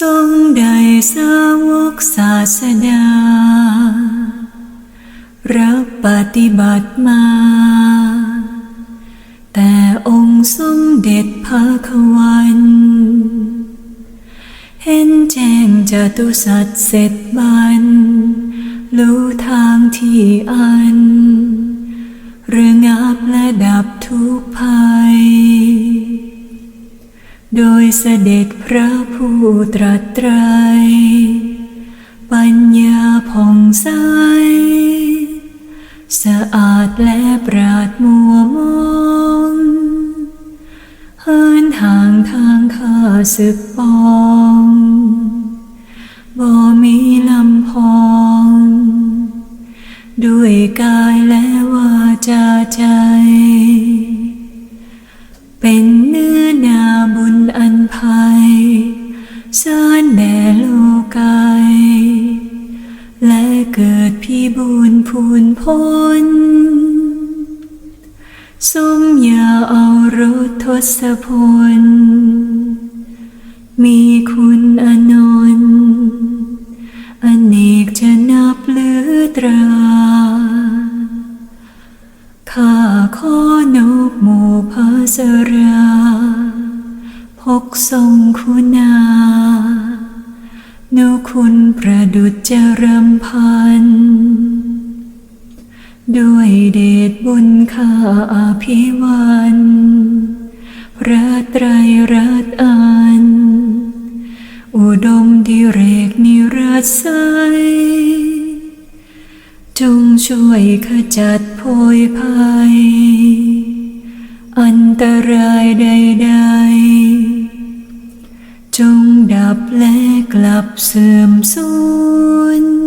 ทรงได้สาวกศาสดา รับปฏิบัติมา แต่องค์สมเด็จพระควัน เห็นแจ้งจตุสัตว์เสร็จบัน รู้ทางที่อันเรื่องงับและดับทุกภัย โดยเสด็จพระผู้ตรัสไตร ปัญญาผ่องใส สะอาดและปราดมัวมองเหินห่างทางข้าศึกปองบ่มีลำพอง ด้วยกายและวาจาใจ กิดพี่บุญพูนพ้นสมยาเอารถทศพล มีคุณอนนอเนกจะนับเหลือตราข้าขอนบหมู่พระสรา พกทรงคุณา คุณประดุจจรำพันด้วยเดชบุญข้าอาภิวันพระไตรรัตน์อัน อุดมดิเรกนิรัสไสยจงช่วยขจัดโพยภัย อันตรายใดๆ ดับและกลับเสื่อมสูญ